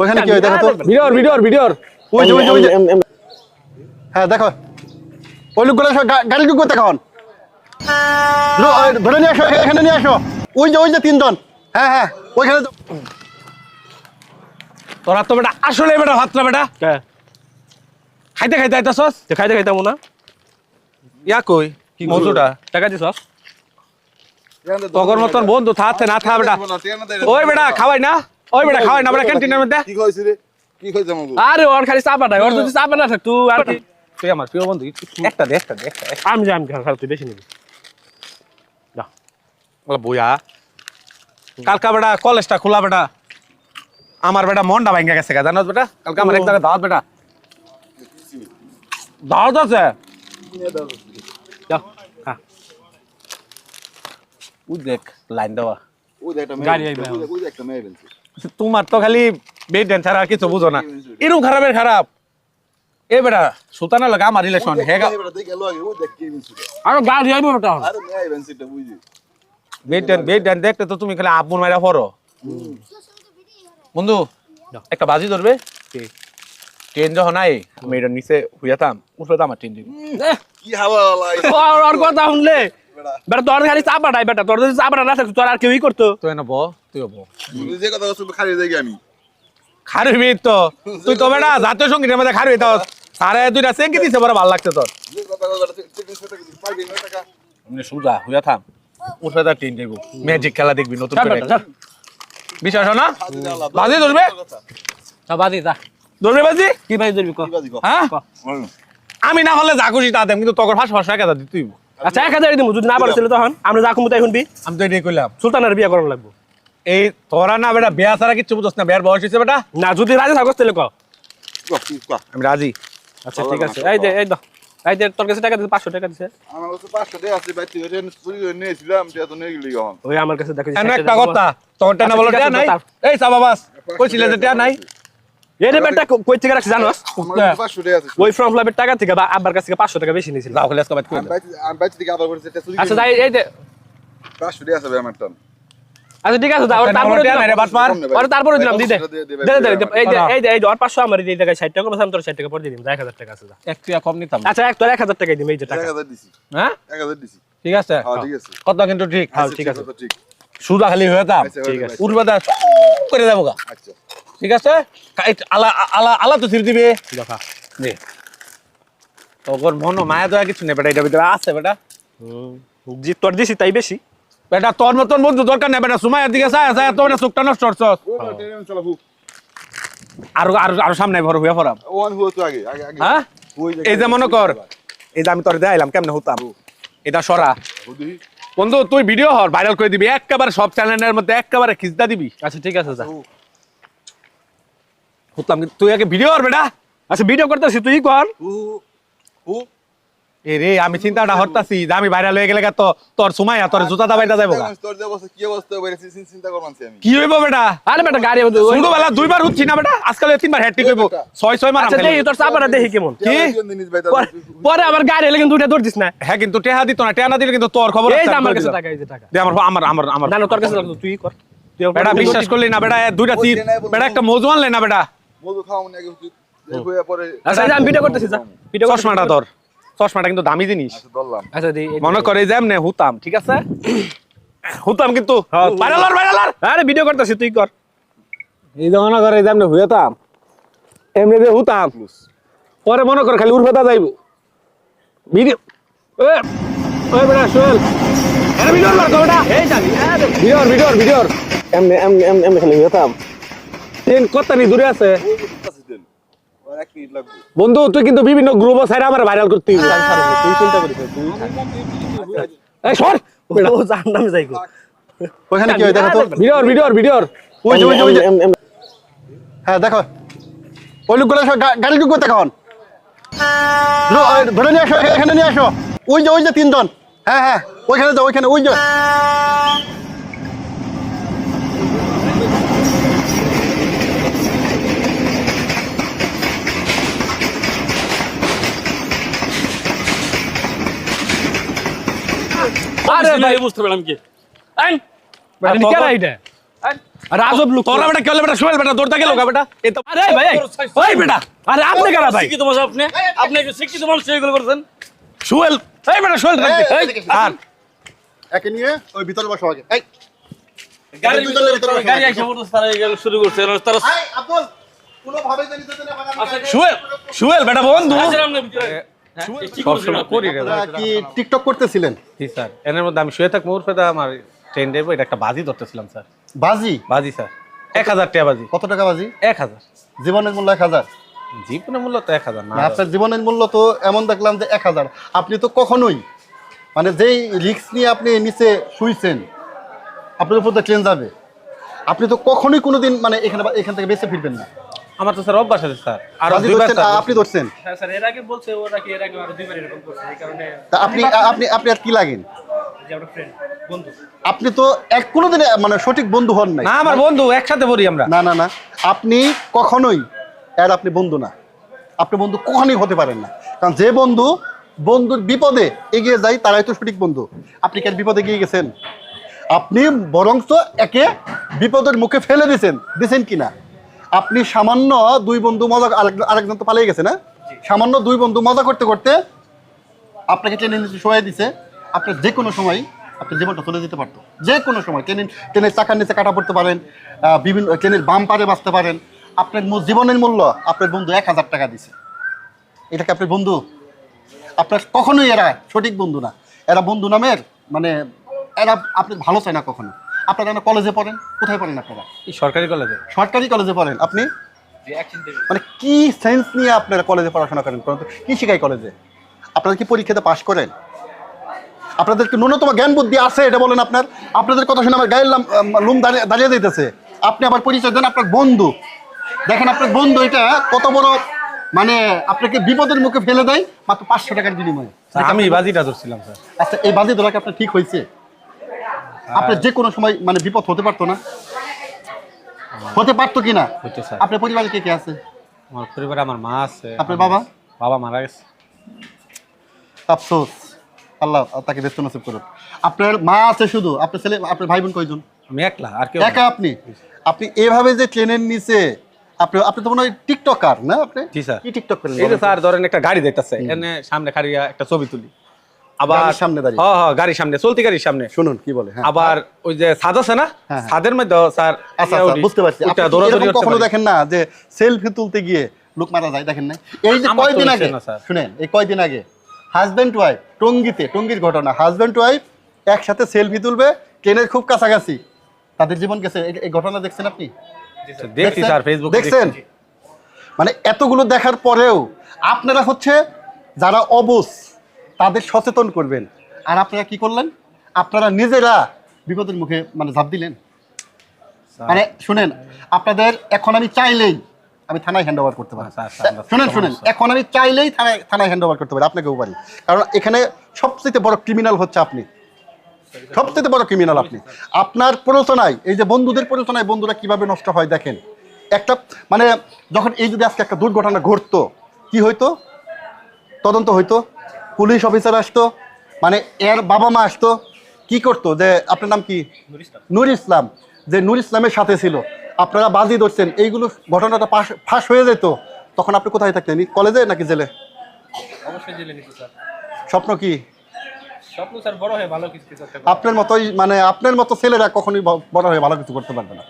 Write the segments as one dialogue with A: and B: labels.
A: ওইখানে কি হয়? দেখো তো।
B: ভিডিওর ভিডিওর ভিডিওর।
A: ওই যে ওই যে ওই যে। হ্যাঁ দেখো। ওই লোকগুলো সব গাড়ি ঢুকবো তখন লো- ধরে নিয়ে আসো এখানে নিয়ে আসো। ওই যে ওই যে তিনজন। হ্যাঁ হ্যাঁ ওইখানে
B: তোরা তো বেটা আসলে বেটা ভাতরা বেটা। খাইতে খাইতে আইতাছস?
C: তুই খাইতে খাইতে না
B: ইয়া কই? মজুটা
C: টাকা দিছস?
B: তগর মতন বন্ধু থাকতে না থা বেটা। ওই বেটা খাওয়াই না। ওই বেটা খাওয়াই না বেটা ক্যান্টিনের মধ্যে।
D: কি কইছিস রে? কি কইছ আমাকে
C: আরে ওর খালি চাপা নাই ওর যদি চাপা না থাক তুই আর কি?
B: তুই আমার প্রিয় বন্ধু একটা দে একটা দে
C: আমি যাই আমি খারাপ তুই বেশি নিবি।
B: বলে বইয়া কালকা বেটা কলেজটা খোলা বেটা। আমার বেটা মনটা ভাঙ্গা গেছে গা জানোস বেটা? কালকে আমার এক জায়গায় দাওয়াত বেটা। দাওয়াত আছে? দেখ লাইন দেওয়া।
D: যে
C: গাড়ি
B: তোমার তো খালি বেড ড্যান্স ছাড়া আর কিছু বুঝো না। এরকম খারাপের খারাপ। এ বেটা সুতানা লাগা আমার রিলেশন
D: বেনছে
C: আর গাড়ি আইবে বেটা।
D: আরে
B: বেড ড্যান্স দেখতে তো তুমি খালি আপন মাইরা পড়ো। বন্ধু একটা বাজি ধরবে? ট্রেন যখন আই আমি এটা নিচে হুইয়াতাম উঠবে তো আমার ট্রেন
D: কি হাওয়া
C: ওর কথা শুনলে? বেটা। তোর খালি চাপা নাই বেটা। তোর যদি চাপা না থাকতো তোর আর কেউই করতো।
B: তুই এনে ব তুই ব
D: যে কথা বলছিস খালি দেখি আমি।
B: খারবি তো। তুই তো বেটা জাতীয় সঙ্গীতের মধ্যে খারবি তো। সারে দুইটা চেঙ্কি দিছে বড় ভালো লাগছে তোর। সুজা হুইয়া থাম। ম্যাজিক খেলা দেখবি নতুন করে বিশ্বাস না? বাজি ধরবে?
C: তা যা।
B: ধরবে বাজি?
C: কি ধরবি
B: হ্যাঁ? আমি না হলে যা খুশি তা কিন্তু তোর ফাঁস ফাঁস এক হাজার দিতেই হইব।
C: আচ্ছা এক হাজার দিমু যদি না পারছিল তখন আমরা যা কমু তাই শুনবি।
B: আমি তো এটাই কইলাম।
C: সুলতানের বিয়া করানো লাগবো।
B: এই তোরা না বেটা বিয়া ছাড়া কিচ্ছু বুঝছ না বিয়ার বয়স হয়েছে বেটা।
C: না যদি রাজি থাকস তাহলে ক
B: আমি রাজি।
C: আচ্ছা ঠিক আছে এই দে এই দাও এই দে তোর কাছে টাকা দিছে পাঁচশো টাকা দিছে।
D: আমার কাছে 500 টাকা আছে বাইতে রেন চুরি করে নিয়েছিলাম এটা তো নিয়ে গেলি এখন
C: ওই আমার কাছে দেখো
B: এমন একটা কথা তোর
C: আচ্ছা,
B: বলো
C: ঠিক
B: নাই? এই সাবা বাস কইছিলে যে টেয়া নাই?
C: এই রে বেটা কই থেকে রাখছি জানোস?
D: কাছে 500 টাকা
C: ওই ফর্ম ফ্লাবের টাকা থেকে বা আব্বার কাছ থেকে পাঁচশো টাকা বেশি নিয়েছিল।
B: যাও খালি আজকে বাদ করে
D: আমি বাইতে আমি থেকে আবার বলছি এটা চুরি
C: আচ্ছা যাই এই দে।
D: 500 টাকা আছে ভাই আমার টান।
C: আচ্ছা ঠিক আছে তারপরে তারপরে দিলাম। এই দে
B: দাও।
C: এই দে এই দে আর পাঁচশো আমার এই টাকা ষাট টাকা আমি তোর ষাট টাকা পরে দিয়ে দিম এক হাজার টাকা আছে
B: এক টিয়া কম নিতাম।
C: আচ্ছা এক তোর এক হাজার দিম এই যে টাকা।
D: 1000 দিছি।
B: হ্যাঁ?
D: 1000 দিছি।
B: ঠিক আছে?
D: হ্যাঁ ঠিক আছে।
B: কথা কিন্তু ঠিক?
C: হ্যাঁ, ঠিক আছে।
D: ঠিক।
B: সুদা খালি হয়ে
D: আচ্ছা,
C: ঠিক আছে।
B: করে গা।
D: আচ্ছা।
B: ঠিক আছে? আলা আলা আলা তো ছিড় দিবে।
C: দেখা
B: নে তোর মন মায়া দয়া কিছু নেই বেটা এটা ভিতরে আছে বেটা।
C: তোর দিছি তাই বেশি।
B: বেটা তোর মতন বন্ধু দরকার নেই বেটা সুমাইয়ের দিকে চায় চায় তোর চোখটা নষ্ট আরও আরও আরও সামনে ভর হইয়া পড়াম।
D: ওয়ান হুয়া তো আগে আগে আগে।
B: হ্যাঁ? এই যে মনে কর এই যে আমি তোর দেখাইলাম কেমনে হতাম? এটা সরা। বন্ধু তুই ভিডিও হর ভাইরাল করে দিবি একেবারে সব চ্যানেলের মধ্যে একেবারে খিচদা দিবি।
C: আচ্ছা ঠিক আছে যা।
B: হতাম তুই আগে ভিডিও হর বেটা।
C: আচ্ছা ভিডিও করতেছি তুই কর।
D: হু হু।
B: এ রে আমি চিন্তাটা হরতাছি যে আমি ভাইরাল হয়ে গেলে তো তোর তোর জুতা দাবাইটা যাইব গা।
D: তোর যে অবস্থা কি অবস্থা বাইরে চিন্তা করবানছি আমি।
B: কি হইব বেটা?
C: আরে বেটা গাড়ি ওই-
B: ছোটবেলা দুইবার উঠছি না বেটা আজকাল তিনবার হ্যাট্রিক হইব। ছয় ছয় মার
C: আচ্ছা দেখি তোর চাপাটা দেখি কেমন।
B: কি?
C: পরে- পরে আবার গাড়ি এলে কিন্তু উঠে দৌড় দিস না।
B: হ্যাঁ কিন্তু টেহা দিত না টেহা না দিলে কিন্তু তোর খবর
C: এই যে আমার কাছে টাকা এই যে টাকা।
B: দে আমার আমার আমার আমার
C: না না তোর কাছে লাগতো তুই কর।
B: বেটা বিশ্বাস করলি না বেটা দুইটা তীর বেটা একটা মজু আনলে না বেটা।
D: খাওয়া মনে আগে
C: আচ্ছা আমি ভিডিও করতেছি যা। ভিডিও
B: চশমাটা ধর। চশমাটা কিন্তু দামি জিনিস।
D: আচ্ছা
C: আচ্ছা
B: মনে করে যে এমনি হুতাম ঠিক আছে? হুতাম কিন্তু ভাইরালার ভাইরালার
C: আরে ভিডিও করতেছি তুই কর।
B: এই যে মনে করে যে এমনি হুয়াতাম এমনি যে হুতাম পরে মনে কর খালি উর্ফেতা যাইব। ভিডিও এ ওই বেটা শোল আরে ভিডিও কর বেটা।
C: এই যাবি আরে
B: ভিডিওর ভিডিওর ভিডিওর। এমনি এমনি এমনি খালি হুয়াতাম ট্রেন কতটা দূরে আছে
D: আছে দেন আর এক মিনিট লাগবে
B: বন্ধু তুই কিন্তু বিভিন্ন গ্রুপ সাইড আমার ভাইরাল করতে।
C: তুই চিন্তা করিস তুই
B: এই সর।
C: ও জান নামে যাই গো
A: ওইখানে কি হয়? দেখো তো।
B: ভিডিওর ভিডিওর ভিডিওর।
A: ওই যে ওই যে ওই যে। হ্যাঁ দেখো। ওই লোকগুলো গাড়ি ঢুকবো তখন। লো- ধরে নিয়ে আসো এখানে নিয়ে আসো। ওই যে ওই যে তিনজন। হ্যাঁ হ্যাঁ ওইখানে যাও ওইখানে ওই যে।
C: আরে ভাই। বুঝতে পারলাম কি? আইন আজব লোক।
B: তোরা বেটা কেলে বেটা? সোহেল বেটা দৌড়তে গেল বেটা। এই তো
C: আরে ভাই ওই বেটা আরে আপনি কারা ভাই?
E: শিক্ষিত মানুষ আপনি। আপনি একজন শিক্ষিত মানুষ এগুলো করছেন।
B: সোহেল এই বেটা সোহেল
A: এই,
B: আর।
A: একে নিয়ে ওই ভিতরে বসো আগে। এই ভিতরে
E: গাড়ি এসে তারা শুরু করছে তারা
A: জানি না
E: আচ্ছা,
B: সোহেল সোহেল বেটা বন্ধু।
E: হ্যাঁ, এই কি করছেন
B: সবসময়
E: আপনি?
B: করি রে
A: আপনারা কি টিকটক করতেছিলেন?
B: জি স্যার। এর মধ্যে আমি শুয়ে থাকব উর্ফে আমার ট্রেন দেবো এটা একটা বাজি ধরতেছিলাম স্যার।
A: বাজি?
B: বাজি স্যার। এক হাজার টাকা বাজি।
A: কত টাকা বাজি?
B: এক হাজার।
A: জীবনের মূল্য এক হাজার?
B: জীবনের মূল্য তো এক হাজার না
A: না, আপনার জীবনের মূল্য তো এমন দেখলাম যে এক হাজার। আপনি তো কখনোই মানে যেই রিস্ক নিয়ে আপনি নিচে শুইছেন আপনার উপর তো ট্রেন যাবে। আপনি তো কখনোই কোনোদিন মানে এখানে এখান থেকে বেঁচে ফিরবেন না।
B: আমার তো স্যার অভ্যাস আছে স্যার। আর
A: আ, আপনি ধরছেন।
C: হ্যাঁ স্যার এর আগে বলছে ওরা কি এর আগে আরও দুইবার এরকম করছে এই কারণে
A: তা আপনি আপনি আপনি আর কি লাগেন?
C: যে আমরা ফ্রেন্ড বন্ধু।
A: আপনি তো এক কোনোদিন মানে সঠিক বন্ধু হন নাই।
B: না আমার বন্ধু একসাথে পড়ি আমরা।
A: না না না। আপনি কখনোই এর আপনি বন্ধু না। আপনি বন্ধু কখনোই হতে পারেন না। কারণ যে বন্ধু বন্ধুর বিপদে এগিয়ে যায় তারাই তো সঠিক বন্ধু। আপনি কি আর বিপদে গিয়ে গেছেন? আপনি বরঞ্চ একে বিপদের মুখে ফেলে দিয়েছেন দিয়েছেন কি না? আপনি সামান্য দুই বন্ধু মজা আরেকজন তো পালিয়ে গেছে না? সামান্য দুই বন্ধু মজা করতে করতে আপনাকে ট্রেনে নিচে শোয়াই দিছে। আপনার যে কোনো সময় আপনার জীবনটা চলে যেতে পারতো। যে কোনো সময় ট্রেনের ট্রেনের চাকার নিচে কাটা পড়তে পারেন বিভিন্ন ট্রেনের বাম পারে বাঁচতে পারেন। আপনার জীবনের মূল্য আপনার বন্ধু এক হাজার টাকা দিছে। এটা কি আপনার বন্ধু? আপনার কখনোই এরা সঠিক বন্ধু না। এরা বন্ধু নামের মানে এরা আপনি ভালো চায় না কখনো। আপনারা না কলেজে পড়েন? কোথায় পড়েন আপনারা?
B: এই সরকারি কলেজে
A: সরকারি কলেজে পড়েন? আপনি? মানে কি সেন্স নিয়ে আপনারা কলেজে পড়াশোনা করেন? কি শেখায় কলেজে আপনারা কি পরীক্ষাতে পাশ করেন? আপনাদের কি ন্যূনতম জ্ঞান বুদ্ধি আছে? এটা বলেন আপনার। আপনাদের কথা শুনে আমার গায়ের লুম দাঁড়িয়ে দাঁড়িয়ে দিতেছে আপনি আবার পরিচয় দেন আপনার বন্ধু। দেখেন আপনার বন্ধু এটা কত বড় মানে আপনাকে বিপদের মুখে ফেলে দেয় মাত্র পাঁচশো টাকার বিনিময়ে।
B: আমি বাজিটা ধরছিলাম স্যার।
A: আচ্ছা এই বাজি ধরাকে আপনার ঠিক হয়েছে? আপনার যে কোনো সময় মানে বিপদ হতে পারতো না? হতে পারতো কিনা
B: হইতো স্যার।
A: আপনার পরিবারে কে কে আছে?
B: আমার পরিবারে আমার মা আছে
A: আপনার বাবা?
B: বাবা মারা গেছে।
A: আফসোস। আল্লাহ তাকে ব্যস্ত নসিব করুন আপনার মা আছে শুধু আপনার ছেলে আপনার ভাই বোন কয়জন?
B: আমি একলা আর কেউ
A: একা আপনি? আপনি এভাবে যে ট্রেনের নিচে আপনি আপনি তো মনে হয় টিকটকার না আপনি?
B: জি, স্যার।
A: কি টিকটক করেন?
B: এই যে স্যার ধরেন একটা গাড়ি দেখতেছে এখানে সামনে খাড়িয়া একটা ছবি তুলি। আবার
A: সামনে দাঁড়িয়ে?
B: হ্যাঁ হ্যাঁ গাড়ির সামনে চলতি গাড়ির সামনে।
A: শুনুন কি বলে হ্যাঁ।
B: আবার ওই যে ছাদ আছে না। ছাদের মধ্যে স্যার
A: আচ্ছা আচ্ছা। বুঝতে পারছি। কখনো দেখেন না যে সেলফি তুলতে গিয়ে লোক মারা যায়? দেখেন না এই যে কয়দিন আগে শুনেন এই কয়দিন আগে হাজব্যান্ড ওয়াইফ টঙ্গিতে টঙ্গির ঘটনা হাজব্যান্ড ওয়াইফ একসাথে সেলফি তুলবে ট্রেনের খুব কাছাকাছি। তাদের জীবন গেছে এই- ঘটনা দেখছেন আপনি?
B: দেখছি
A: দেখছেন?
B: স্যার ফেসবুকে
A: দেখছেন? মানে এতগুলো দেখার পরেও আপনারা হচ্ছে যারা অবুজ তাদের সচেতন করবেন। আর আপনারা কি করলেন? আপনারা নিজেরা বিপদের মুখে মানে ঝাঁপ দিলেন। মানে শুনেন আপনাদের এখন আমি চাইলেই আমি থানায় হ্যান্ড ওভার করতে পারি। শুনেন শুনেন এখন আমি চাইলেই থানায় থানায় হ্যান্ড ওভার করতে পারি আপনাকেও পারি। কারণ এখানে সবচেয়ে বড় ক্রিমিনাল হচ্ছে আপনি। সবচেয়ে বড় ক্রিমিনাল আপনি। আপনার প্ররোচনায় এই যে বন্ধুদের প্ররোচনায় বন্ধুরা কীভাবে নষ্ট হয় দেখেন। একটা মানে যখন এই যদি আজকে একটা দুর্ঘটনা ঘটতো কি হইতো? তদন্ত হইতো? পুলিশ অফিসার আসতো মানে এর বাবা মা আসতো কি করতো? যে আপনার নাম কি? নূর ইসলাম। যে নূর ইসলামের সাথে ছিল। আপনারা বাজি ধরছেন এইগুলো ঘটনাটা পাশ ফাঁস হয়ে যেত। তখন আপনি কোথায় থাকতেন? কলেজে নাকি জেলে? স্বপ্ন কি? আপনার মতোই মানে আপনার মতো ছেলেরা কখনোই বড় হয়ে ভালো কিছু করতে পারবে না।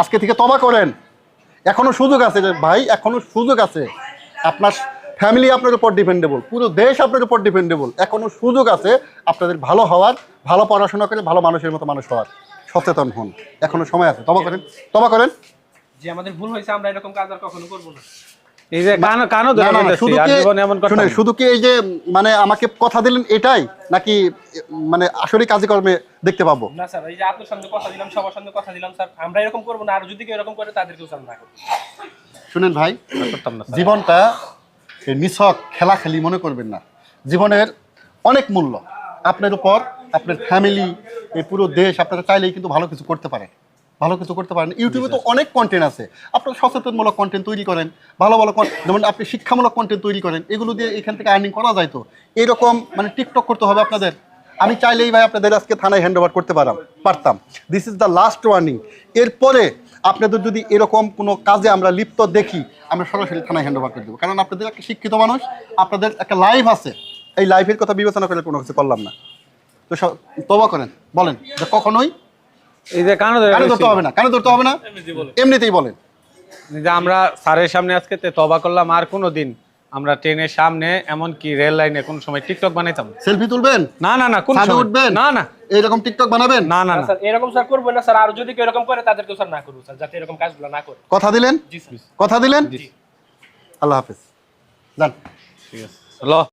A: আজকে থেকে তবা করেন। এখনও সুযোগ আছে যে ভাই এখনও সুযোগ আছে। আপনার ফ্যামিলি আপনার উপর ডিপেন্ডেবল পুরো দেশ আপনার উপর ডিপেন্ডেবল এখনও সুযোগ আছে আপনাদের ভালো হওয়ার ভালো পড়াশোনা করে ভালো মানুষের মতো মানুষ হওয়ার। সচেতন হন এখনও সময় আছে। তবা করেন তবা করেন।
C: যে আমাদের ভুল হয়েছে আমরা এরকম কাজ আর কখনো করব না।
B: এই যে কানো কানো
A: না,
B: ধরে
A: না, না,
B: বলতেছি,
A: শুধু কি
B: কথা
A: শুনেন,
B: না।
A: শুধু কি এই যে মানে আমাকে কথা দিলেন এটাই নাকি মানে আসলে কাজে কর্মে দেখতে পাবো?
C: না স্যার এই যে আপনার সামনে কথা দিলাম সবার সামনে কথা দিলাম স্যার আমরা এরকম করব না। আর যদি কেউ এরকম করে তাদেরকেও স্যার না
A: শুনেন ভাই
B: করতাম না স্যার।
A: জীবনটা এই নিছক খেলাখেলি মনে করবেন না। জীবনের অনেক মূল্য। আপনার উপর আপনার ফ্যামিলি এই পুরো দেশ আপনারা চাইলেই কিন্তু ভালো কিছু করতে পারে। ভালো কিছু করতে পারেন। ইউটিউবে তো অনেক কন্টেন্ট আছে। আপনারা সচেতনমূলক কন্টেন্ট তৈরি করেন ভালো ভালো যেমন আপনি শিক্ষামূলক কন্টেন্ট তৈরি করেন এগুলো দিয়ে এখান থেকে আর্নিং করা যায় তো। এরকম মানে টিকটক করতে হবে আপনাদের। আমি চাইলেই ভাই আপনাদের আজকে থানায় হ্যান্ড ওভার করতে পারতাম this is the last warning এরপরে আপনাদের যদি এরকম কোনো কাজে আমরা লিপ্ত দেখি আমরা সরাসরি থানায় হ্যান্ড ওভার করে দেবো। কারণ আপনাদের একটা শিক্ষিত মানুষ আপনাদের একটা লাইফ আছে। এই লাইফের কথা বিবেচনা করে কোনো কিছু করলাম না। তো সব- তবা করেন বলেন যে কখনোই
B: এই যে কানে
A: ধরতে হবে না কানে ধরতে হবে না এমনিতেই বলেন।
B: যে আমরা স্যারের সামনে আজকে তবা করলাম আর কোনো দিন আমরা ট্রেনের সামনে এমনকি রেল লাইনে কোন সময় টিকটক বানাইতাম।
A: সেলফি তুলবেন?
B: না না না কোন সময়?
A: উঠবেন?
B: না না।
A: এরকম টিকটক বানাবেন?
B: না না না।
C: স্যার এরকম স্যার করব না স্যার। আর যদি কেউ এরকম করে তাদেরকে স্যার না করব স্যার যাতে এরকম কাজগুলো না করে।
A: কথা দিলেন?
C: জি স্যার।
A: কথা দিলেন? জি। আল্লাহ হাফেজ। যান।
B: ল